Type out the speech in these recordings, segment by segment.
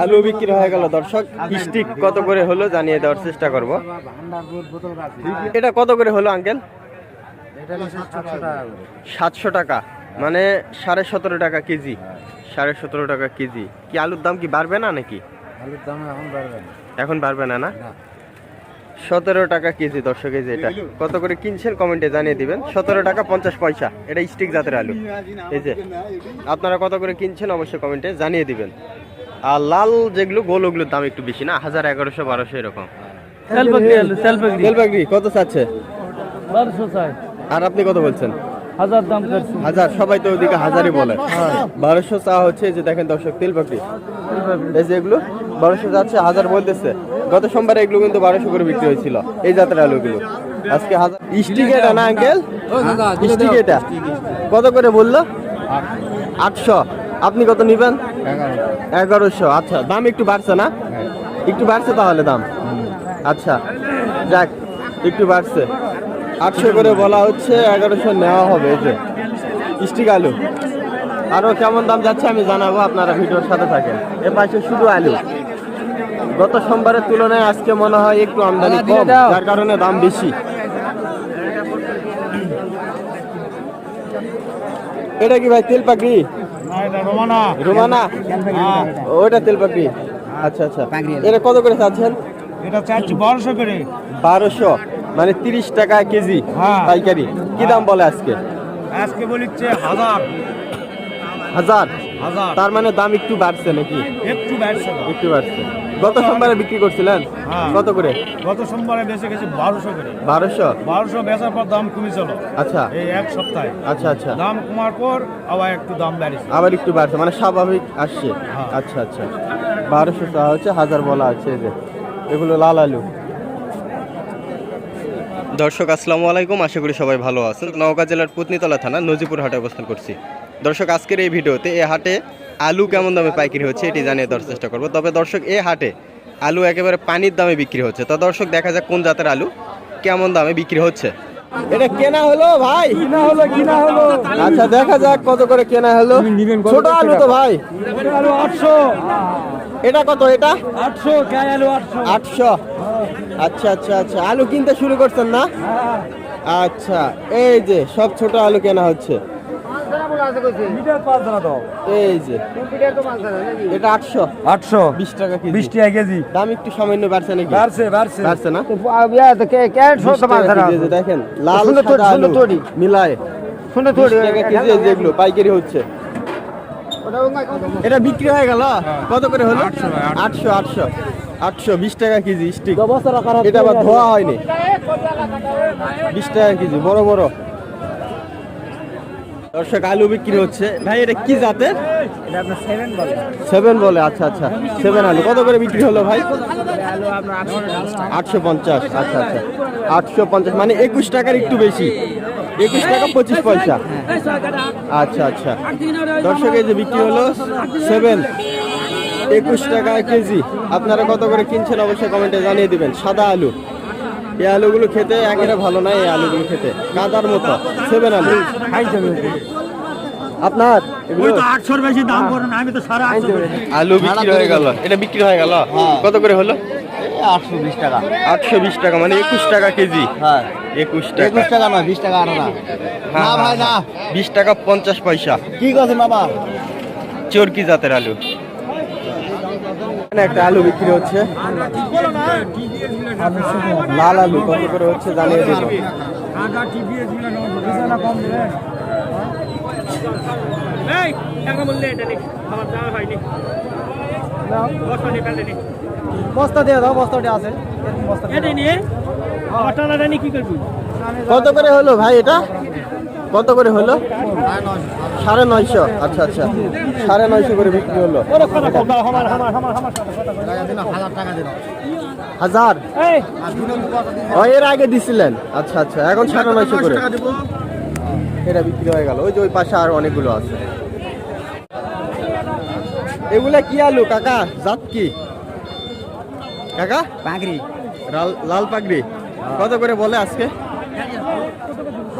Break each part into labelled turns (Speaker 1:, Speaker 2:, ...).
Speaker 1: আলু বিক্রি হয়ে গেল, দর্শক। স্টিক কত করে হলো জানিয়ে দেওয়ার চেষ্টা করব। এটা কত করে হলো, আঙ্কেল? সাতশো টাকা। মানে সাড়ে সতেরো টাকা কেজি। সাড়ে সতেরো টাকা কেজি। কি আলুর দাম কি বাড়বে না নাকি?
Speaker 2: আলুর দাম এখন বাড়বে না
Speaker 1: এখন বাড়বে না? না সতেরো টাকা কেজি, দর্শক কেজি এটা। কত করে কিনছেন কমেন্টে জানিয়ে দিবেন। সতেরো টাকা পঞ্চাশ পয়সা। এটা স্টিক জাতের আলু। এই যে, আপনারা কত করে কিনছেন অবশ্যই কমেন্টে জানিয়ে দিবেন। আর লাল যেগুলো গোল ওগুলোর দাম একটু বেশি না? হাজার এগারোশো বারোশো এরকম। কত চাচ্ছে?
Speaker 3: বারোশো চাই।
Speaker 1: আর আপনি কত বলছেন?
Speaker 3: হাজার দাম
Speaker 1: হাজার সবাই তো ওদিকে হাজারই বলে। বারোশো চা হচ্ছে যে দেখেন দর্শক তেল পাখি এই যে এগুলো বারোশো যাচ্ছে হাজার বলতেছে। গত সোমবারে এগুলো কিন্তু বারোশো করে বিক্রি হয়েছিল এই জাতের আলুগুলো। আজকে হাজার স্টিক এটা না আঙ্কেল? স্টিক এটা। কত করে বলল? আটশো। আপনি কত নিবেন? এগারোশো। আচ্ছা দাম একটু বাড়ছে না? একটু বাড়ছে তাহলে দাম? আচ্ছা যাক একটু বাড়ছে। আটশো করে বলা হচ্ছে এগারোশো নেওয়া হবে এই যে স্টিক আলু। আরও কেমন দাম যাচ্ছে আমি জানাব আপনারা ভিডিওর সাথে থাকেন। এ পাশে শুধু আলু। গত সোমবারের তুলনায় আজকে মনে হয় একটু আমদানি কম যার কারণে দাম বেশি। এটা কি ভাই তেল পাকড়ি
Speaker 2: রোমানা।
Speaker 1: রোমানা? ওইটা তেল পাকড়ি আচ্ছা আচ্ছা। এটা কত করে চাচ্ছেন?
Speaker 2: এটা চাচ্ছি বারোশো করে।
Speaker 1: বারোশো? মানে তিরিশ টাকা কেজি
Speaker 2: হ্যাঁ।
Speaker 1: পাইকারি। কি দাম বলে আজকে?
Speaker 2: আজকে বলিচ্ছে হাজার।
Speaker 1: হাজার? তার মানে দাম একটু বাড়ছে নাকি?
Speaker 2: একটু বাড়ছে
Speaker 1: একটু বাড়ছে। গত সোমবারে বিক্রি করছিলেন?
Speaker 2: হ্যাঁ।
Speaker 1: কত করে?
Speaker 2: গত সোমবারে বেঁচে গেছে বারোশো করে।
Speaker 1: বারোশো?
Speaker 2: বারোশো বেচার পর দাম কমেছিল।
Speaker 1: আচ্ছা।
Speaker 2: এই এক সপ্তাহে।
Speaker 1: আচ্ছা আচ্ছা।
Speaker 2: দাম কমার পর আবার একটু দাম বেড়েছে।
Speaker 1: আবার একটু বাড়ছে মানে স্বাভাবিক আসছে।
Speaker 2: হ্যাঁ।
Speaker 1: আচ্ছা আচ্ছা। বারোশো টাকা হচ্ছে হাজার বলা আছে যে। এগুলো লাল আলু। দর্শক আসসালামু আলাইকুম। আশা করি সবাই ভালো আছেন। নওগাঁ জেলার পুতনিতলা থানা নজিপুর হাটে অবস্থান করছি। দর্শক আজকের এই ভিডিওতে এ হাটে আলু কেমন দামে পাইকারি হচ্ছে এটি জানিয়ে দেওয়ার চেষ্টা করব। তবে দর্শক এ হাটে আলু একেবারে পানির দামে বিক্রি হচ্ছে। তো দর্শক দেখা যাক কোন জাতের আলু কেমন দামে বিক্রি হচ্ছে। এটা কেনা হলো ভাই?
Speaker 3: কিনা হলো কিনা হলো।
Speaker 1: আচ্ছা দেখা যাক কত করে কেনা হলো। ছোট আলু তো ভাই।
Speaker 3: আলু আটশো।
Speaker 1: এটা কত এটা?
Speaker 3: আটশো গায়ে আলু আটশো।
Speaker 1: আটশো। আচ্ছা আচ্ছা আচ্ছা। আলু কিনতে শুরু করছেন না? আচ্ছা এই যে সব ছোট আলু কেনা হচ্ছে।
Speaker 3: মিটার পাঁচ জানা দাও।
Speaker 1: এই যে। এটা আটশো।
Speaker 3: আটশো।
Speaker 1: বিশ টাকা কেজি।
Speaker 3: বিশ টাকা কেজি।
Speaker 1: দাম একটু সামান্য বাড়ছে নাকি?
Speaker 3: বাড়ছে বাড়ছে।
Speaker 1: বাড়ছে না?
Speaker 3: ক্যারেট
Speaker 1: বিশ টাকা কেজি এই যে দেখেন লাল
Speaker 3: সুন্দর সুন্দর।
Speaker 1: মিলায়। টাকা কেজি যেগুলো পাইকারি হচ্ছে। এটা বিক্রি হয়ে গেল? কত করে হলো? আটশো আটশো। আটশো বিশ টাকা কেজি স্টিক। এটা আবার ধোয়া হয়নি। বিশ টাকা কেজি বড় বড়। দর্শক আলু বিক্রি হচ্ছে। ভাই এটা কি জাতের?
Speaker 3: সেভেন বলে।
Speaker 1: আচ্ছা আচ্ছা। সেভেন আলু। কত করে বিক্রি হলো ভাই?
Speaker 3: আটশো
Speaker 1: পঞ্চাশ আচ্ছা আচ্ছা। আটশো পঞ্চাশ মানে একুশ টাকার একটু বেশি। একুশ টাকা পঁচিশ পয়সা। আচ্ছা আচ্ছা। দর্শক এই যে বিক্রি হলো সেভেন একুশ টাকা কেজি। আপনারা কত করে কিনছেন অবশ্যই কমেন্টে জানিয়ে দিবেন। সাদা আলু। এই আলুগুলো খেতে একেবারে ভালো না এই আলুগুলো খেতে। কাদার মতো। সেভেন আলু। আপনার? এগুলো
Speaker 2: আটশোর বেশি দাম করেন আমি তো সাড়ে
Speaker 1: আলু বিক্রি হয়ে গেল। এটা বিক্রি হয়ে গেল? কত করে হলো?
Speaker 2: আটশো বিশ টাকা।
Speaker 1: আটশো বিশ টাকা মানে একুশ টাকা কেজি।
Speaker 2: হ্যাঁ।
Speaker 1: একুশ টাকা।
Speaker 2: একুশ টাকা নয় বিশ টাকা আনো না না ভাই না।
Speaker 1: বিশ টাকা পঞ্চাশ পয়সা।
Speaker 2: বাবা?
Speaker 1: চরকি জাতের আলু। একটা আলু বিক্রি হচ্ছে। লাল আলু কত করে হচ্ছে জানিয়ে দিল
Speaker 3: বস্তা দিয়ে দাও বস্তাটা আছে। বস্তা
Speaker 1: কত করে হলো ভাই এটা? কত করে হলো? সাড়ে নয়শো। আচ্ছা আচ্ছা। সাড়ে নয়শো করে বিক্রি হলো। হাজার? এর আগে দিছিলেন। আচ্ছা আচ্ছা। এখন সাড়ে নয়শো করে। এটা বিক্রি হয়ে গেল। ওই যে ওই পাশে আর অনেকগুলো আছে। এগুলা কি আলু কাকা? জাত কি? কাকা?
Speaker 3: পাগড়ি।
Speaker 1: লাল- লাল পাগড়ি। কত করে বলে আজকে?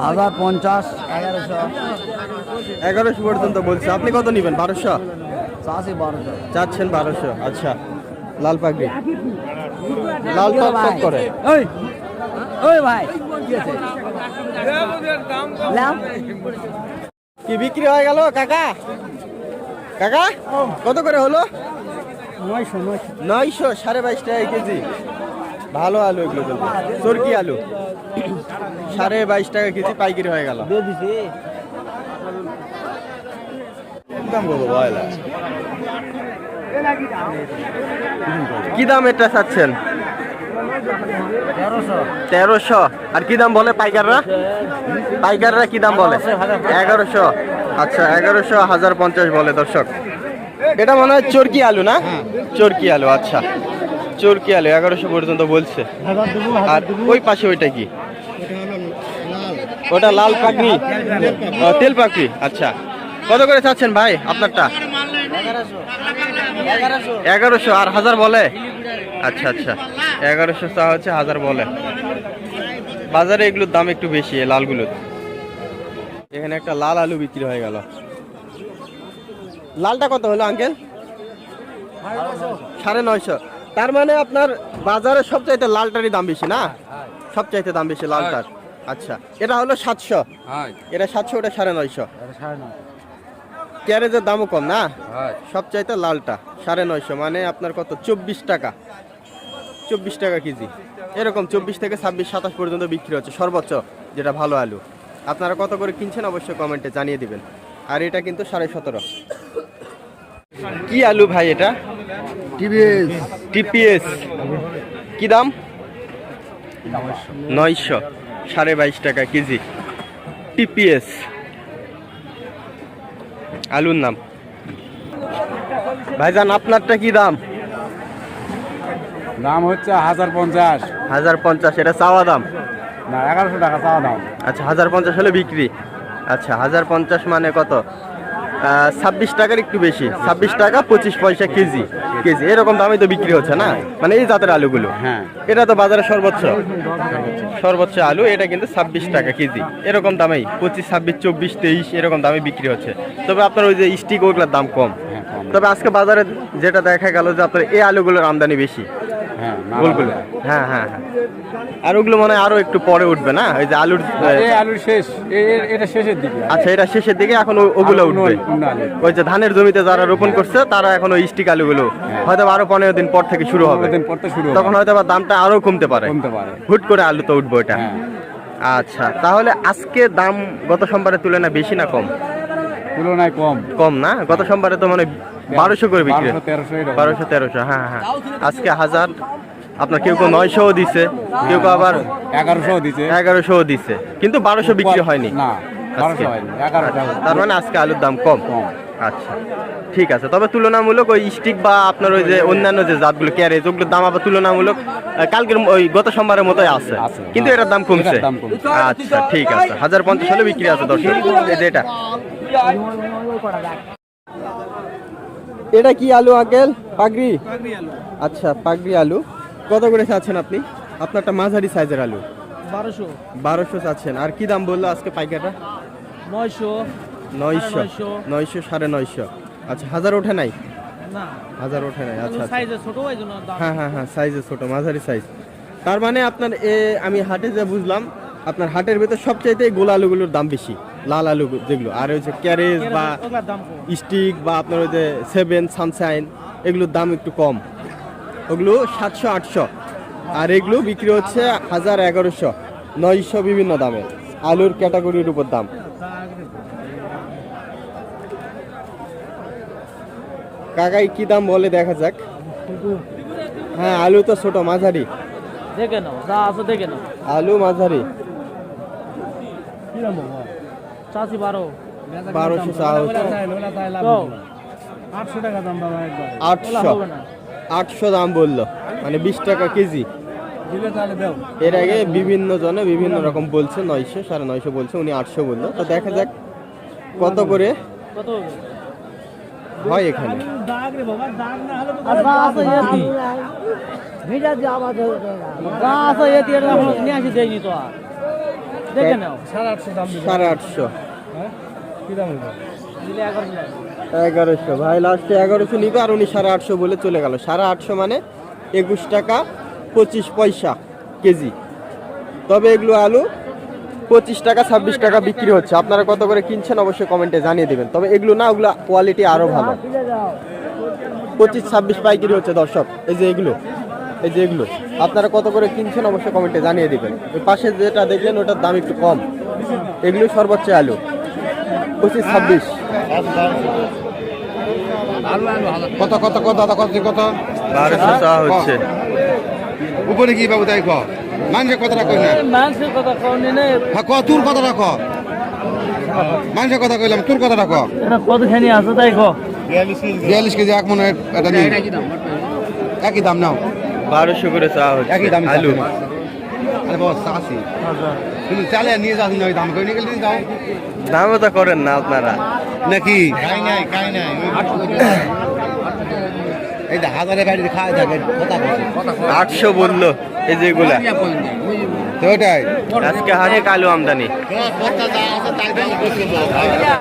Speaker 3: হাজার পঞ্চাশ এগারোশো।
Speaker 1: এগারোশো পর্যন্ত বলছে। আপনি কত নেবেন? বারোশো?
Speaker 3: চাষি বারোশো।
Speaker 1: চাচ্ছেন বারোশো। আচ্ছা। লাল পাগড়ি। লাল টক করে।
Speaker 3: ওই ওই ভাই।
Speaker 1: কি বিক্রি হয়ে গেল? কাকা? কাকা? কত করে হলো?
Speaker 3: নয়শো। নয়শো
Speaker 1: সাড়ে বাইশ টাকা কেজি। ভালো আলু এগুলো কিন্তু চরকি আলু। সাড়ে বাইশ টাকা কেজি পাইকারি হয়ে গেল।
Speaker 3: দিয়ে
Speaker 1: দাম কত? বয়লা কি দাম এটা চাচ্ছেন?
Speaker 3: তেরোশো।
Speaker 1: আর কি দাম বলে পাইকাররা? পাইকাররা কি দাম বলে? এগারোশো। আচ্ছা এগারোশো হাজার পঞ্চাশ বলে দর্শক। এটা মনে হয় চরকি আলু না? চরকি আলু আচ্ছা। চরকি আলু, এগারোশো পর্যন্ত বলছে। আর ওই পাশে ওইটা কি? ওটা লাল পাকড়ি তেল পাকড়ি আচ্ছা। কত করে চাচ্ছেন ভাই আপনারটা? এগারোশো। আর হাজার বলে? আচ্ছা আচ্ছা। এগারোশো চা হচ্ছে, হাজার বলে। বাজারে এগুলোর দাম একটু বেশি লালগুলোর। এখানে একটা লাল আলু বিক্রি হয়ে গেল। লালটা কত হলো, আঙ্কেল? সাড়ে নয়শো। তার মানে আপনার বাজারে সবচাইতে লালটারই দাম বেশি না? সবচাইতে দাম বেশি লালটার। আচ্ছা এটা হলো সাতশো। এটা সাতশো ওটা সাড়ে নয়শো। ক্যারেজের দামও কম না? সবচাইতে লালটা সাড়ে নয়শো মানে আপনার কত? চব্বিশ টাকা। চব্বিশ টাকা কেজি। এরকম চব্বিশ থেকে ছাব্বিশ সাতাশ পর্যন্ত বিক্রি হচ্ছে সর্বোচ্চ যেটা ভালো আলু। আপনারা কত করে কিনছেন অবশ্যই কমেন্টে জানিয়ে দিবেন। আর এটা কিন্তু সাড়ে সতেরো। কি আলু ভাই এটা?
Speaker 2: টিভিএস।
Speaker 1: টিপিএস কি দাম? নয়শো। সাড়ে বাইশ টাকা কেজি। টিপিএস আলুর নাম। ভাইজান আপনারটা কি দাম?
Speaker 2: দাম হচ্ছে হাজার পঞ্চাশ।
Speaker 1: হাজার পঞ্চাশ এটা চাওয়া দাম?
Speaker 2: না এগারোশো টাকা চাওয়া দাম।
Speaker 1: আচ্ছা হাজার পঞ্চাশ হলে বিক্রি। আচ্ছা হাজার পঞ্চাশ মানে কত? ছাব্বিশ টাকার একটু বেশি। ছাব্বিশ টাকা পঁচিশ পয়সা কেজি। কেজি। এরকম দামে তো বিক্রি হচ্ছে না? মানে এই জাতের আলুগুলো।
Speaker 2: হ্যাঁ।
Speaker 1: এটা তো বাজারে সর্বোচ্চ। সর্বোচ্চ আলু এটা কিন্তু ছাব্বিশ টাকা কেজি। এরকম দামেই পঁচিশ ছাব্বিশ চব্বিশ তেইশ এরকম দামে বিক্রি হচ্ছে। তবে আপনার ওই যে স্টিক ওগুলোর দাম কম।
Speaker 2: হ্যাঁ
Speaker 1: তবে আজকে বাজারে যেটা দেখা গেল যে আপনার এই আলুগুলোর আমদানি বেশি। গোলগুলো হ্যাঁ হ্যাঁ হ্যাঁ। আর ওগুলো মনে হয় আরও একটু পরে উঠবে না? ওই যে আলুর
Speaker 2: আলুর শেষ। এ- এ- এটা শেষের দিকে।
Speaker 1: আচ্ছা এটা শেষের দিকে এখন ওগুলো উঠবে। ওই যে ধানের জমিতে যারা রোপণ করছে তারা এখন ওই স্টিক আলুগুলো হয়তো আরও পনেরো দিন পর থেকে শুরু হবে।
Speaker 2: পনেরো দিন পর তো শুরু হবে।
Speaker 1: তখন হয়তো আবার দামটা আরও কমতে পারে। হুট করে আলু তো উঠবে ওইটা।
Speaker 2: হ্যাঁ।
Speaker 1: আচ্ছা তাহলে আজকে দাম গত সোমবারের তুলনায় বেশি না কম?
Speaker 2: তুলনায় কম।
Speaker 1: কম না? গত সোমবারে তো মানে বারোশো করে বিক্রি
Speaker 2: বারোশো তেরোশো
Speaker 1: তেরোশো হ্যাঁ হ্যাঁ আজকে হাজার আপনার কেউ কেউ নয়শো দিছে। কেউ কেউ আবার
Speaker 2: এগারোশো দিছে।
Speaker 1: এগারোশো দিছে। কিন্তু বারোশো বিক্রি হয়নি।
Speaker 2: এগারোটা
Speaker 1: তার মানে আজকে আলুর দাম কম। আচ্ছা ঠিক আছে। তবে তুলনামূলক ওই স্টিক বা আপনার ওই যে অন্যান্য যে জাতগুলো ক্যারেজ ওগুলোর দাম আবার তুলনামূলক কালকের ওই গত সোমবারের মতোই আছে। কিন্তু
Speaker 2: হ্যাঁ।
Speaker 1: এটার দাম কমছে। আচ্ছা ঠিক আছে। হাজার পঞ্চাশ হলে বিক্রি আছে দর্শক। এটা। এটা কি আলু আঙ্কেল? পাগড়ি? আচ্ছা পাগড়ি আলু। কত করে চাচ্ছেন আপনি? আপনারটা মাঝারি সাইজের আলু।
Speaker 3: বারোশো।
Speaker 1: বারোশো চাচ্ছেন। আর কি দাম বলল আজকে পাইকারটা
Speaker 3: নয়শো
Speaker 1: নয়শো।
Speaker 3: নয়শো।
Speaker 1: সাড়ে নয়শো। আচ্ছা হাজার ওঠে নাই? হাজার ওঠে নাই। আচ্ছা আচ্ছা। হ্যাঁ হ্যাঁ হ্যাঁ সাইজে ছোট মাঝারি সাইজ। তার মানে আপনার এ আমি হাটে যে বুঝলাম আপনার হাটের ভিতর সবচাইতে গোল আলুগুলোর দাম বেশি। লাল আলু যেগুলো। আর ওই যে ক্যারেজ বা
Speaker 3: দাম
Speaker 1: স্টিক বা আপনার ওই যে সেভেন সানশাইন এগুলোর দাম একটু কম। ওগুলো সাতশো আটশো। আর এগুলো বিক্রি হচ্ছে হাজার এগারোশো। নয়শো বিভিন্ন দামে। আলুর ক্যাটাগরির উপর দাম। কাকাই কি দাম বলে দেখা যাক। হ্যাঁ আলু তো ছোট মাঝারি।
Speaker 3: দেখে নাও যা আছে দেখে নাও।
Speaker 1: আলু মাঝারি।
Speaker 3: চাষি বারো।
Speaker 1: বারোশো
Speaker 3: তো আটশো টাকা দাম বাবা একবার
Speaker 1: আটশো। আটশো দাম বলল। মানে বিশ টাকা কেজি।
Speaker 3: দিলে তাহলে দাও।
Speaker 1: এর আগে বিভিন্ন জনে বিভিন্ন রকম বলছে নয়শো সাড়ে নয়শো বলছে উনি আটশো বলল। তো দেখা যাক কত করে
Speaker 3: কত
Speaker 1: হয় এখানে।
Speaker 3: সাড়ে আটশো দাম
Speaker 1: সাড়ে আটশো
Speaker 3: কি দাম দিলে এগারোশো।
Speaker 1: ভাই লাস্টে এগারোশো নিবে আর উনি সাড়ে আটশো বলে চলে গেল। সাড়ে আটশো মানে একুশ টাকা পঁচিশ পয়সা কেজি। তবে এগুলো আলু পঁচিশ টাকা ছাব্বিশ টাকা বিক্রি হচ্ছে। আপনারা কত করে কিনছেন অবশ্যই কমেন্টে জানিয়ে দেবেন। তবে এগুলো না ওগুলো কোয়ালিটি আরও ভালো। পঁচিশ ছাব্বিশ পাইকারি হচ্ছে দর্শক। এই যে এগুলো এই যে এগুলো। আপনারা কত করে কিনছেন অবশ্যই কমেন্টে জানিয়ে দেবেন। পাশে যেটা দেখলেন ওটার দাম একটু কম। এগুলো সর্বোচ্চ আলু। পঁচিশ ছাব্বিশ।
Speaker 2: কত কত কত দাদা কত কত?
Speaker 1: বারোশো চাওয়া হচ্ছে।
Speaker 2: উপরে কি বাবু তাই ক? মানুষের কথাটা কই না?
Speaker 3: মানুষের কথা কওনি নেই
Speaker 2: হ্যাঁ ক তোর কথাটা ক। মানুষের কথা কইলাম তোর কথাটা ক।
Speaker 3: এটা কতখানি আছে তাই কো?
Speaker 2: বিয়াল্লিশ কেজি। এক মনে এটা নিয়ে একই দাম। নাও।
Speaker 1: বারোশো করে চাওয়া হচ্ছে
Speaker 2: একই দাম
Speaker 1: আলু।
Speaker 2: চাষি কিন্তু চালে নিয়ে যাস না ওই দাম করে নিয়ে গেলে যাও।
Speaker 1: দামও তো করেন না আপনারা।
Speaker 2: নাকি? খাই নাই খাই নাই এই যে হাজারে গাড়ি খাওয়া থাকে কথা কথা
Speaker 1: আটশো বলল এই যেগুলা
Speaker 2: তো ওটাই
Speaker 1: আজকে হাটে কালু আমদানি।